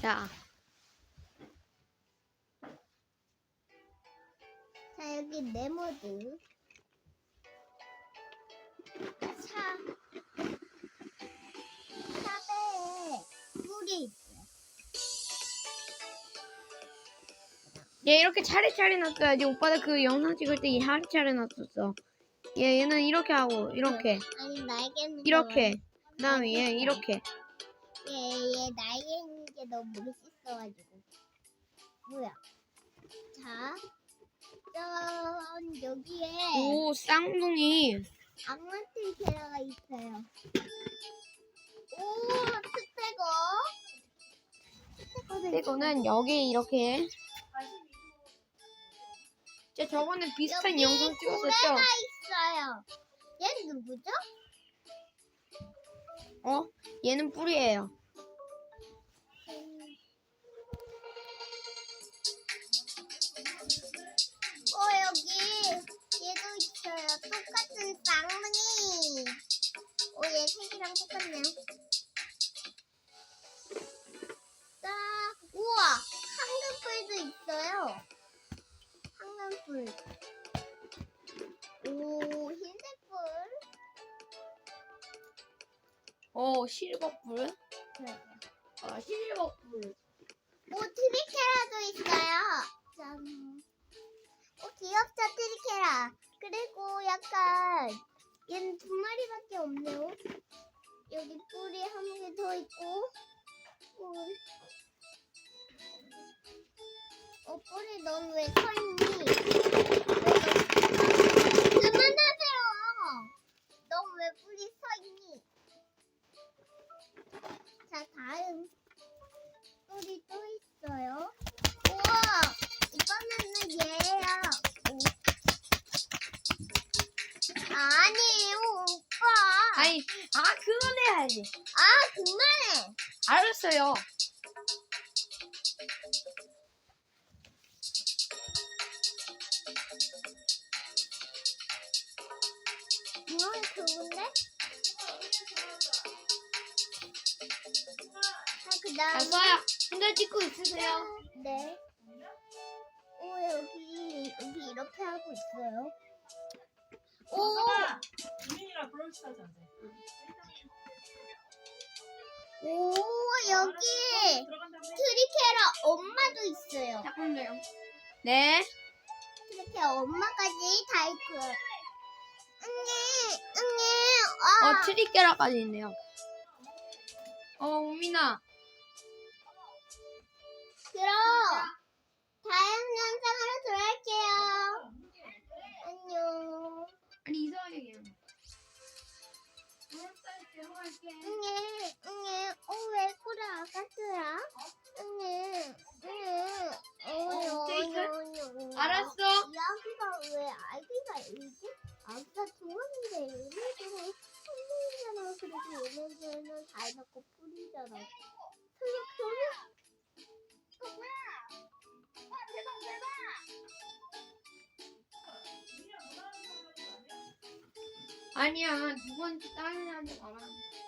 자, 자 여기 네모드 차 샵에 물이 있어 얘 이렇게 차례차례 놨어야지. 오빠가 그 영상 찍을 때얘 차례차례 놨었어. 얘 얘는 이렇게 하고 이렇게 아니 날개는 이렇게. 그다음에 얘 이렇게. 얘 얘 날개 있 는게 너무 멋있어가지고 뭐야 자전 여기에 오 쌍둥이. 악마틀 계라가 있어요 오 스테거 스테거도 이거는 여기 이렇게. 제가 저번에 비슷한 여기 영상 찍었었죠. 고래가 있어요. 얘 누구죠? 어? 얘는 뿔이에요. 색이랑 똑같네요. 자, 우와 황금뿔도 있어요. 황금뿔. 오 흰색뿔. 어 실버뿔. 네. 아 실버뿔. 오 트리케라도 있어요. 짠. 오 귀엽죠 트리케라. 그리고 약간 얘는 두 마리밖에 없네요. 여기 뿔이 한 개 더 있고. 뿔. 어 뿔이 넌 왜 서 있니? 그만하세요. 넌 왜 뿔이 서 있니? 자 다음. 뿔이 또 있어요. 우와, 이번에는. 아니에요, 오빠. 아니 아 그건 해야지. 아, 그만해. 알았어요. 이건 그건데? 자, 그자 다음. 수아야 한달 찍고 있으세요. 네. 오, 여기, 여기 이렇게 하고 있어요. 오, 유민이랑 브런치 하자 이제. 오, 여기. 트리케라 엄마도 있어요. 잠깐만요. 네. 이렇게 엄마까지 다 있고요. 응애, 응애, 아. 어 트리케라까지 있네요. 어 우민아. 그럼 다음 영상으로 돌아올게요. 안녕. 이지? 아기가 좋았는데 얘네들은 선물이잖아. 그리고 얘네들은 다 해놓고 뿌리잖아. 그게 별로 아니야 누구한테 다른 애한테 말하. 안녕.